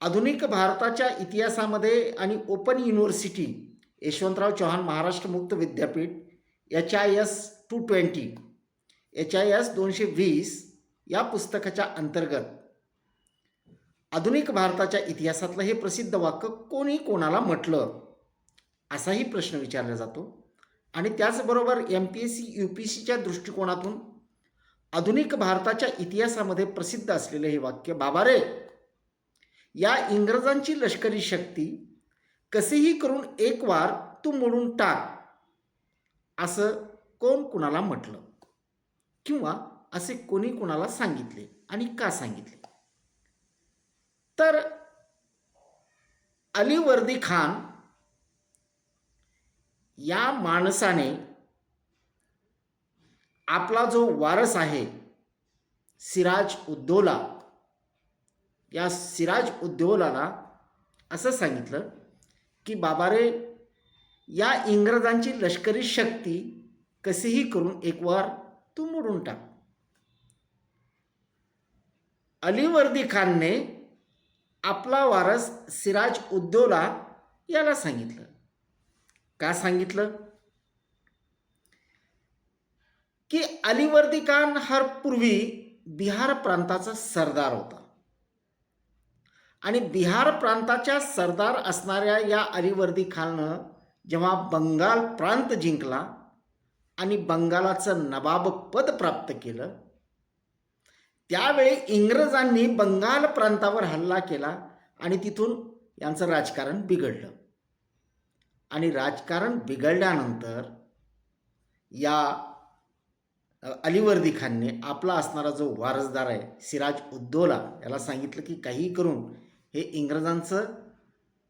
आधुनिक भारताच्या इतिहासामध्ये आणि open university Yashwantrao Chavan Maharashtra Mukt Vidyapeeth H I S two twenty H I S दोनशे वीस या पुस्तकाच्या अंतर्गत. आधुनिक भारताच्या इतिहासातलं हे प्रसिद्ध वाक्य कोणी कोणाला म्हटलं? असाही प्रश्न विचारला जातो. आणि त्याचबरोबर M P S C U P सीच्या दृष्टिकोनातून आधुनिक भारताच्या इतिहासामध्ये प्रसिद्ध असलेले हे वाक्य बाबा रे या इंग्रजांची लष्करी शक्ती कसेही करून एक वार तू मोडून टाक असं कोण कुणाला म्हटलं? किंवा असे कोणी कुणाला सांगितले आणि का सांगितले? तर अली वर्दी खान या माणसाने आपला जो वारस आहे सिराज उद्दौला या सिराज उद्दौलाला असं सांगितलं की बाबा रे या इंग्रजांची लष्करी शक्ती कशीही करून एक वार तू मोडून टाक. अलीवर्दी खानने आपला वारस सिराज उद्दौला याला सांगितलं. का सांगितलं? की अलीवर्दी खान हर पूर्वी बिहार प्रांताचा सरदार होता. आणि बिहार प्रांताच्या सरदार असणाऱ्या या अलिवर्दी खाननं जेव्हा बंगाल प्रांत जिंकला आणि बंगालाचं नवाब पद प्राप्त केलं त्यावेळी इंग्रजांनी बंगाल प्रांतावर हल्ला केला आणि तिथून यांचं राजकारण बिघडलं. आणि राजकारण बिघडल्यानंतर या अलिवर्दी खानने आपला असणारा जो वारसदार आहे सिराज उद्दौला याला सांगितलं की काही करून हे इंग्रजांचं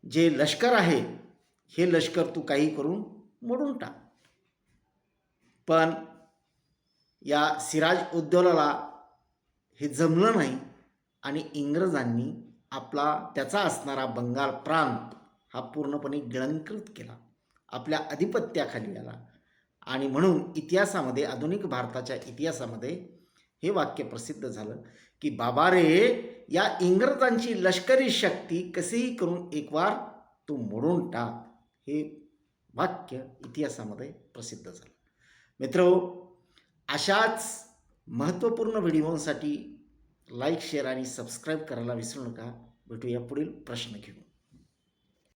जे लष्कर आहे हे लष्कर तू काही करून मोडून टाक. पण या सिराज उद्दौलाला हे जमलं नाही आणि इंग्रजांनी आपला त्याचा असणारा बंगाल प्रांत हा पूर्णपणे गिळंकृत केला आपल्या अधिपत्याखाली आला. आणि म्हणून इतिहासामध्ये आधुनिक भारताच्या इतिहासामध्ये हे वाक्य प्रसिद्ध झालं. की बाबा रे या इंग्रजांची लष्करी शक्ती कसेही करून एक वार तू मोडून टाक. हे वाक्य इतिहासामध्ये प्रसिद्ध झालं. मित्र अशाच महत्त्वपूर्ण व्हिडिओसाठी लाईक शेअर आणि सबस्क्राईब करायला विसरू नका. भेटूया पुढील प्रश्न घेऊन.